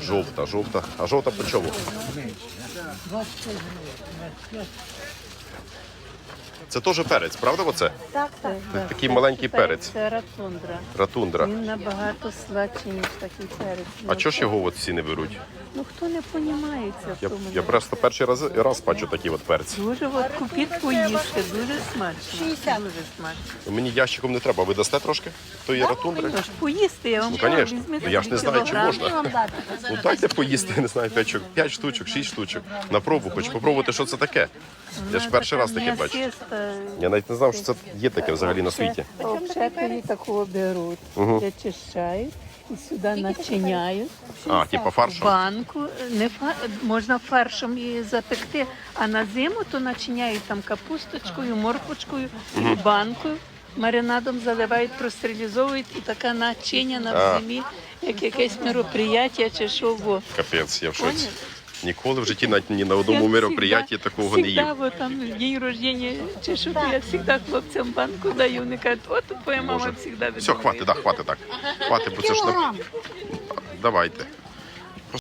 Жовта, жовта. А жовта по чому? Це теж перець, правда? Оце? Так, так. Такий маленький перець. Це ратундра. Ратундра. Він набагато сладший, ніж такий перець. А чого ж його от всі не беруть? Ну хто не понімається в Я, тому? я просто перший раз, раз бачу такі от перці. Дуже от купіть поїсти, дуже смачно. 60. Дуже смачно. Мені ящиком не треба. Ви дасте трошки? То є ратундри? Тож поїсти, я вам Ну, кажу, візьміть Ну, я ж не знаю, чи кілограм. можна. Ну дайте поїсти, я не знаю, 5, 5 штучок, 6 штучок. На пробу, хоч попробувати, що це таке. Я ж перший раз таке бачу. м'ясиста. Я навіть не знав, що це є таке взагалі на світі. Обшекою такого беруть, вичищають і сюди начиняють. А, типа фаршу? Банку не фа... можна фаршем її запекти, а на зиму то начиняють там капусточкою, морквочкою і банкою. Маринадом заливають, простерилізовують і така начиня на А. зимі, як якесь мероприяття чи що. Бо. Капець, я в шоці. Поняв? Ніколи в житті навіть ні на одному мероприятті такого не їв. Бо там день рождення чи що, то я завжди хлопцям банку даю. Вони кажуть, от твоя мама завжди Все, хватить, да, хватить так. Хватить, бо це ж... Кілограм. Давайте.